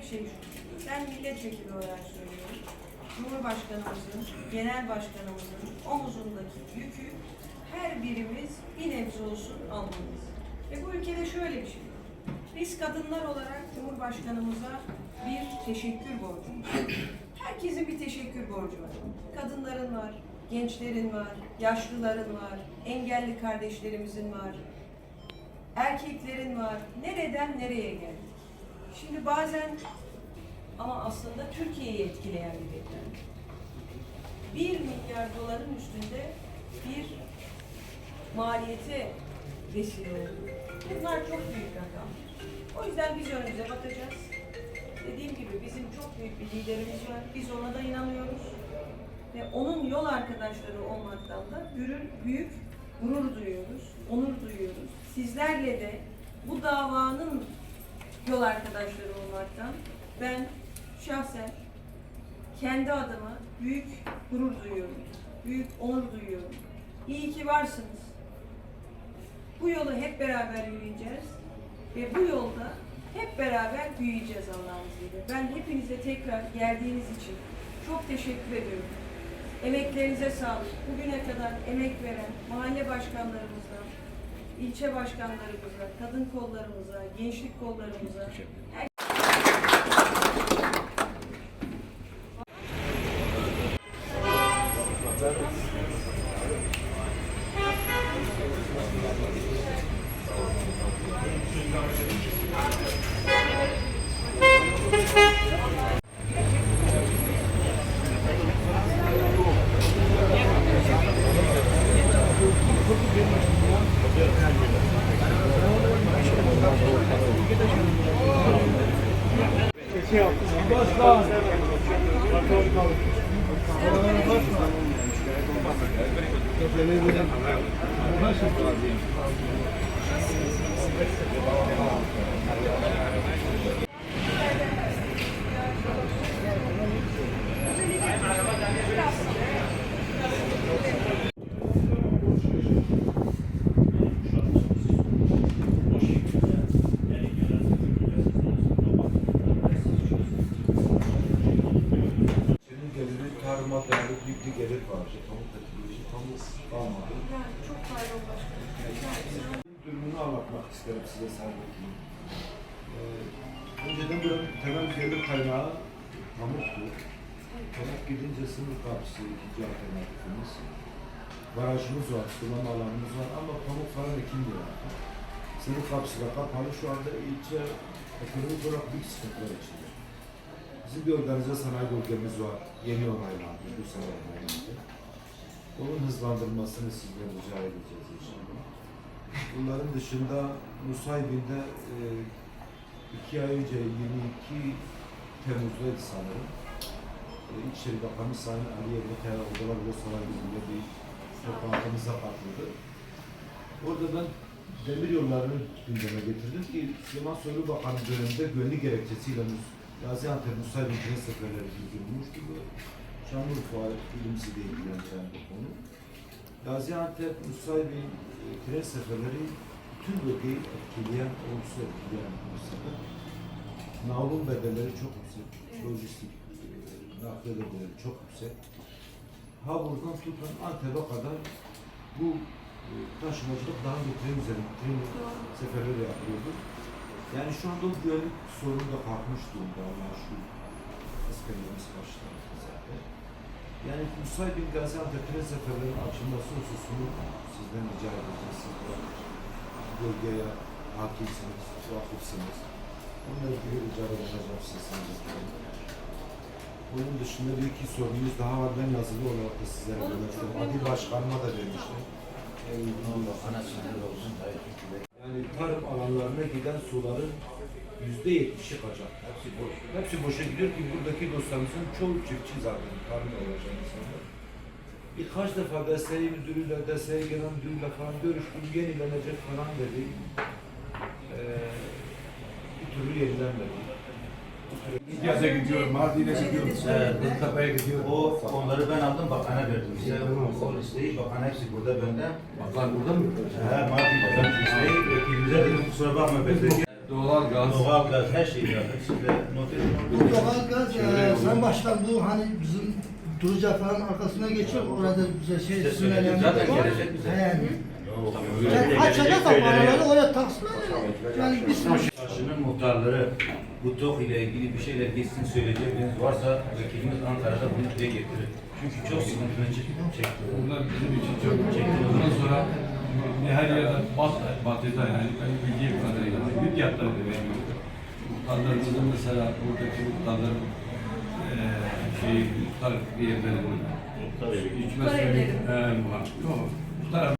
tek şey şu. Ben milletvekili olarak söylüyorum. Cumhurbaşkanımızın, genel başkanımızın omuzundaki yükü her birimiz bir nebze olsun almalıyız. Ve bu ülkede şöyle bir şey. Biz kadınlar olarak Cumhurbaşkanımıza bir teşekkür borcumuz. Herkesin bir teşekkür borcu var. Kadınların var, gençlerin var, yaşlıların var, engelli kardeşlerimizin var, erkeklerin var. Nereden nereye geldik? Şimdi bazen ama aslında Türkiye'yi etkileyen bir beklenti. 1 milyar doların üstünde bir maliyete vesile. Bunlar çok büyük rakamlar. O yüzden biz önümüze bakacağız. Dediğim gibi bizim çok büyük bir liderimiz var. Biz ona da inanıyoruz. Ve onun yol arkadaşları olmaktan da büyük, büyük gurur duyuyoruz, onur duyuyoruz. Sizlerle de bu davanın yol arkadaşları olmaktan ben şahsen kendi adıma büyük gurur duyuyorum. Büyük onur duyuyorum. İyi ki varsınız. Bu yolu hep beraber yürüyeceğiz. Ve bu yolda hep beraber büyüyeceğiz Allah'ın izniyle. Ben hepinize tekrar geldiğiniz için çok teşekkür ediyorum. Emeklerinize sağlık. Bugüne kadar emek veren mahalle başkanlarımızdan, ilçe başkanlarımıza, kadın kollarımıza, gençlik kollarımıza, her Senin tarıma dayalı büyük bir gelir var. Pamuk teknoloji tam kalmadı. Yani çok pardon başkanım. Durumunu anlatmak isterim size Servet'in. Ee, önceden buranın temel gelir kaynağı pamuktu. Pamuk gidince sınır kapısı ikinci alternatifimiz. Barajımız var, sulama alanımız var ama pamuk falan ekilmiyor. Sınır kapısı da kapalı. Şu anda ilçe ekonomik olarak büyük sıkıntılar içinde. Bizim bir organize sanayi bölgemiz var. Yeni onaylandı, bu sene onaylandı. Onun hızlandırılmasını sizden rica edeceğiz inşallah. Bunların dışında Nusaybin'de e, iki ay önce 22 Temmuz'daydı sanırım. E, İçişleri Bakanı Sayın Ali Yevmete Odalar ve Saray Müdürü'yle bir toplantımıza katıldı. Orada ben demir yollarını gündeme getirdim ki Süleyman Soylu Bakanı döneminde güvenlik gerekçesiyle Gaziantep Nusaybin tren seferleri durdurulmuştu. Bu Şanlıurfa ilimsi de ilgilendiren bir konu. Gaziantep Nusaybin e, tren seferleri tüm bölgeyi etkileyen, olumsuz etkileyen bir sefer. Navlun bedelleri çok yüksek, lojistik e, nakliye bedelleri çok yüksek. Ha buradan tutun Antep'e kadar bu e, taşımacılık daha önce tren üzerinde tren seferleri yapıyordu. Yani şu anda o güvenlik sorunu da kalkmış durumda ama şu askerlerimiz başladı zaten. Yani Nusaybin Gaziantep tren seferlerinin açılması hususunu sizden rica edeceğiz. Siz de bölgeye hakimsiniz, vakıfsınız. Bununla ilgili rica edeceğim sizden. Bunun dışında bir iki sorunuz daha var. Ben yazılı olarak da sizlere Olur, vermek çok istedim. memnun Adil oldum. Başkanıma da demiştim. Yani tarım alanlarına giden suların yüzde yetmişi kaçak. Hepsi boş. Hepsi boşa gidiyor ki buradaki dostlarımızın çoğu çiftçi zaten tarım olacak insanlar. Birkaç defa DSİ müdürüyle, DSİ genel müdürüyle falan görüştüm, yenilenecek falan dedi. Ee, bir türlü yenilenmedi. Gaz'a gidiyor, Mardin'e gidiyor. Evet. Kırkapa'ya gidiyor. O onları ben aldım bakana verdim. İşte o listeyi bakan hepsi burada bende. Baklar burada mı? He Mardin'de kusura bakma bekledi. Doğal gaz. Doğalgaz her şey zaten. Siz de not edin. Bu doğalgaz e, Sayın Başkan bu hani bizim Durca falan arkasına geçiyor orada bize şey İşte söyledim, zaten var. gelecek bize. He Yani. Yani açacak da paraları ya. oraya taksınlar yani biz Çarşının muhtarları bu TOK ile ilgili bir şeyler geçsin söyleyeceğiniz varsa vekilimiz Ankara'da bunu dile getirir. Çünkü çok sıkıntını çek- çekti. Bunlar bizim için çok Bundan sonra ne her yerde bat, batıda yani ben bildiğim kadarıyla yatları da vermiyor. Muhtarlarımızın mesela buradaki muhtarların eee şey muhtar diye benim. Muhtar. Eee muhtar. Yok. Muhtar